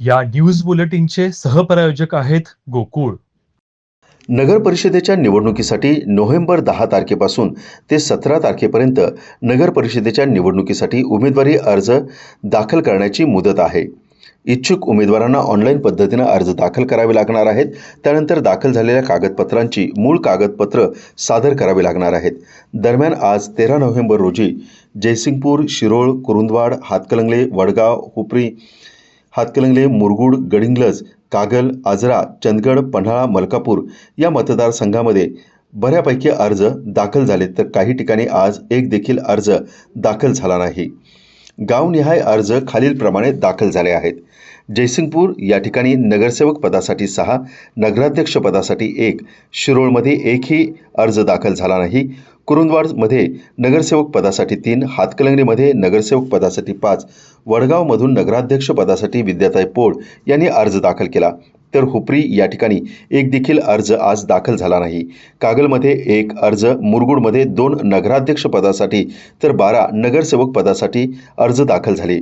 या न्यूज बुलेटिनचे सहप्रायोजक आहेत गोकुळ. नगर परिषदेच्या निवडणुकीसाठी नोव्हेंबर दहा तारखेपासून ते सतरा तारखेपर्यंत नगर परिषदेच्या निवडणुकीसाठी उमेदवारी अर्ज दाखल करण्याची मुदत आहे. इच्छुक उमेदवारांना ऑनलाईन पद्धतीनं अर्ज दाखल करावे लागणार आहेत. त्यानंतर दाखल झालेल्या कागदपत्रांची मूळ कागदपत्र सादर करावी लागणार आहेत. दरम्यान आज तेरा नोव्हेंबर रोजी जयसिंगपूर शिरोळ कुरुंदवाड हातकलंगले वडगाव हुपरी हातकलंगले मुरगुड गडिंग्लज कागल आजरा चंदगड पन्हाळा मलकापूर या मतदारसंघामध्ये बऱ्यापैकी अर्ज दाखल झाले तर काही ठिकाणी आज एक देखील अर्ज दाखल झाला नाही. गावनिहाय अर्ज खालीलप्रमाणे दाखल झाले आहेत. जयसिंगपूर या ठिकाणी नगरसेवक पदासाठी सहा नगराध्यक्ष पदासाठी एक शिरोळमध्ये एकही अर्ज दाखल झाला नाही. कुरुंदवाडमध्ये नगरसेवक पदासाठी तीन हातकलंगडीमध्ये नगरसेवक पदासाठी पाच वडगावमधून नगराध्यक्ष पदासाठी विद्याताई पोळ यांनी अर्ज दाखल केला. तर हुपरी या ठिकाणी एक देखील अर्ज आज दाखल झाला नाही. कागलमध्ये एक अर्ज मुरगुडमध्ये दोन नगराध्यक्ष पदासाठी तर बारा नगरसेवक पदासाठी अर्ज दाखल झाले.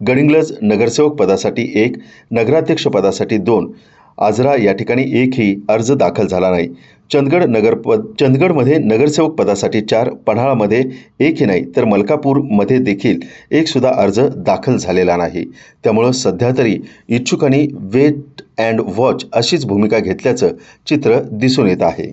गडिंग्लज नगरसेवक पदासाठी एक नगराध्यक्ष पदासाठी दोन. आजरा या ठिकाणी एकही अर्ज दाखल झाला नाही. चंदगड नगर पद चंदगडमध्ये नगरसेवक पदासाठी चार पन्हाळामध्ये एकही नाही तर मलकापूरमध्ये देखील एकसुद्धा अर्ज दाखल झालेला नाही. त्यामुळं सध्या तरी इच्छुकांनी वेट अँड वॉच अशीच भूमिका घेतल्याचं चित्र दिसून येत आहे.